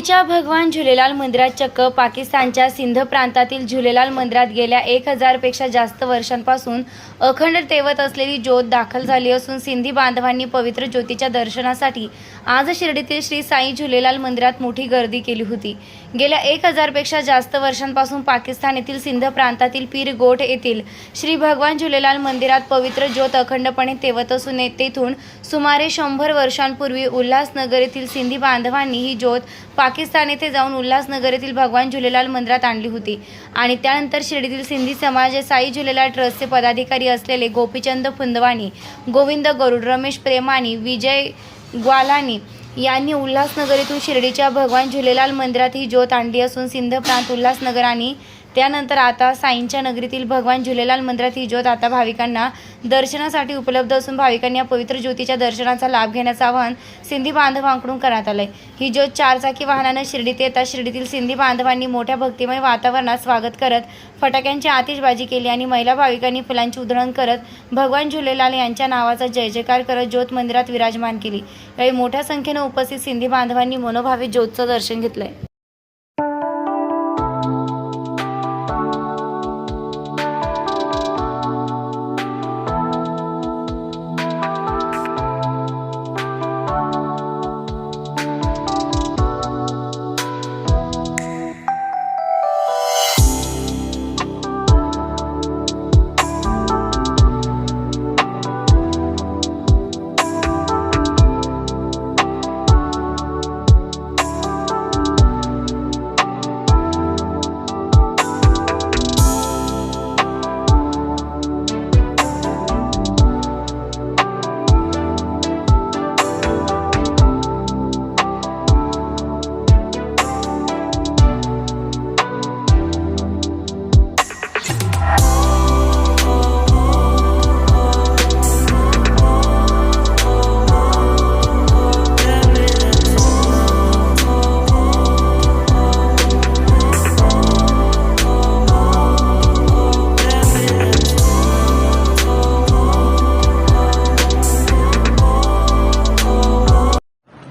शिर्डीच्या भगवान झुलेलाल मंदिरात चक्क पाकिस्तानच्या सिंध प्रांतातील झुलेलाल मंदिरात गेल्या एक हजारपेक्षा जास्त वर्षांपासून अखंड तेवत असलेली ज्योत दाखल झाली असून सिंधी बांधवांनी पवित्र ज्योतीच्या दर्शनासाठी आज शिर्डीतील श्री साई झुलेलाल मंदिरात मोठी गर्दी केली होती. गेल्या एक हजारपेक्षा जास्त वर्षांपासून पाकिस्तान येथील सिंध प्रांतातील पीर गोठ येथील श्री भगवान झुलेलाल मंदिरात पवित्र ज्योत अखंडपणे तेवत असून तेथून सुमारे शंभर वर्षांपूर्वी उल्हासनगर येथील सिंधी बांधवांनी ही ज्योत पाकिस्तान येथे जाऊन उल्हासनगर येथील भगवान झुलेलाल मंदिरात आणली होती. आणि त्यानंतर शिर्डीतील सिंधी समाज साई झुलेलाल ट्रस्टचे पदाधिकारी असलेले गोपीचंद फुंदवानी गोविंद गरुड रमेश प्रेमानी विजय ग्वालानी यांनी उल्हासनगर येथून शिर्डीच्या भगवान झुलेलाल मंदिरात ही ज्योत आणली असून सिंध प्रांत उल्हासनगर आणि त्यानंतर आता साईंच्या नगरीतील भगवान झुलेलाल मंदिरात ही ज्योत आता भाविकांना दर्शनासाठी उपलब्ध असून भाविकांनी या पवित्र ज्योतीच्या दर्शनाचा लाभ घेण्याचं आवाहन सिंधी बांधवांकडून करण्यात आलंय. ही ज्योत चारचाकी वाहनानं शिर्डीत येतात शिर्डीतील सिंधी बांधवांनी मोठ्या भक्तिमय वातावरणात स्वागत करत फटाक्यांची आतिषबाजी केली आणि महिला भाविकांनी फुलांची उधळण करत भगवान झुलेलाल यांच्या नावाचा जय जयकार करत ज्योत मंदिरात विराजमान केली. यावेळी मोठ्या संख्येनं उपस्थित सिंधी बांधवांनी मनोभावे ज्योतचं दर्शन घेतलंय.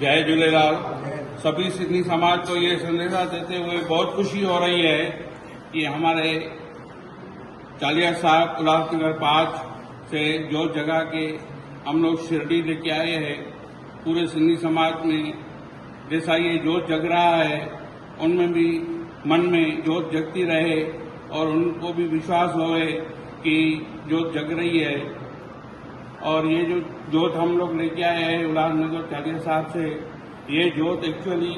जय झूलेलाल। सभी सिंधी समाज को ये संदेशा देते हुए बहुत खुशी हो रही है कि हमारे चालिया साहब उल्लासनगर पाँच से जो जगह के हम लोग शिरडी लेके आए हैं, पूरे सिंधी समाज में जैसा ये जोत जग रहा है, उनमें भी मन में जोत जगती रहे और उनको भी विश्वास होए कि जोत जग रही है और ये जो जोत हम लोग लेके आए हैं उल्लासनगर चालिया साहब से, ये जोत एक्चुअली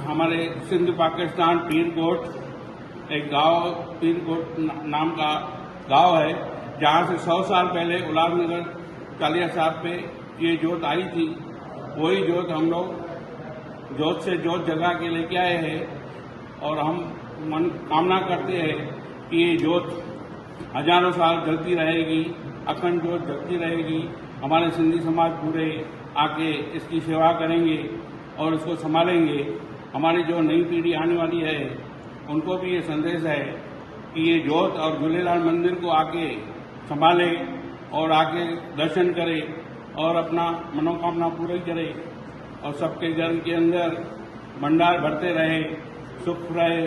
हमारे सिंध पाकिस्तान पीर गोट एक गाँव, पीर गोट नाम का गाँव है, जहाँ से सौ साल पहले उल्लासनगर चालिया साहब पे ये जोत आई थी। वही जोत हम लोग जोत से जोत जगा के लेके आए हैं और हम मन, कामना करते हैं कि ये जोत हज़ारों साल जलती रहेगी। अखंड जोत जलती रहेगी, हमारे सिंधी समाज पूरे आके इसकी सेवा करेंगे और इसको संभालेंगे। हमारी जो नई पीढ़ी आने वाली है, उनको भी ये संदेश है कि ये जोत और झूलेलाल मंदिर को आके संभाले और आके दर्शन करे और अपना मनोकामना पूरी करे और सबके घर के अंदर भंडार भरते रहे, सुख रहे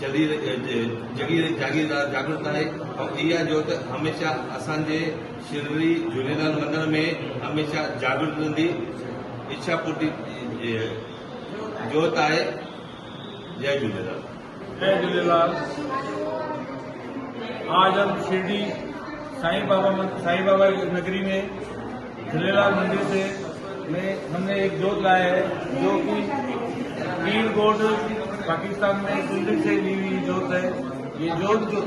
जगी जागी जागृत आहे। ऐं इहा जोत हमेशह असांजे शिरडी झूलेलाल मंदर में हमेशह जागृत रहंदी। इच्छा पूर्ति जोत आहे। जय झूलेलाल। जय झूलेलाल। आज हम शिरडी साईं बाबा साईं बाबा नगरी में झूलेलाल मंदिर से में हमने एक जोत लाया है, जो कि पीर गोड पाकिस्तान में सिंध से ली हुई जोत है। ये जोत जो,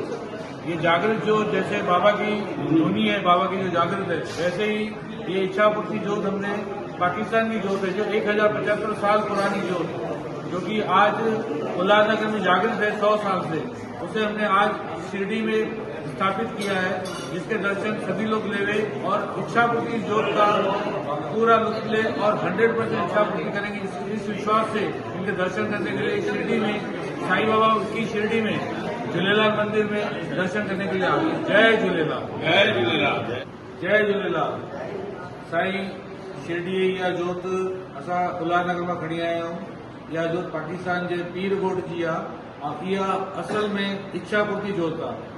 ये जागृत जोत जैसे बाबा की धुनी है, बाबा की जो जागृत है, वैसे ही ये इच्छा पूर्ति जोत हमने पाकिस्तान की जोत है, जो एक हज़ार पचहत्तर साल पुरानी जोत, जो कि आज उल्लासनगर में जागृत है सौ साल से। उसे हमने आज शिरडी में स्थापित किया है जिसके दर्शन सभी लोग लेवे और इच्छा पूर्ति जोत का पूरा लुत्फ ले और 100 परसेंट इच्छा पूर्ति करेंगे। इस, विश्वास से इनके दर्शन करने के लिए शिरडी में साई बाबा की शिरडी में झूलेलाल मंदिर में दर्शन करने के लिए आ गए। जय झूलेलाल। जय झूलेलाल। जय झूलेलाल। साईं शिरडी या जोत असां उल्हासनगर माँ खणी आया आहियूं इहा जोत पाकिस्तान जे पीर ॻोठ जी आहे ऐं इहा असल में इच्छा पूर्ति जोत आहे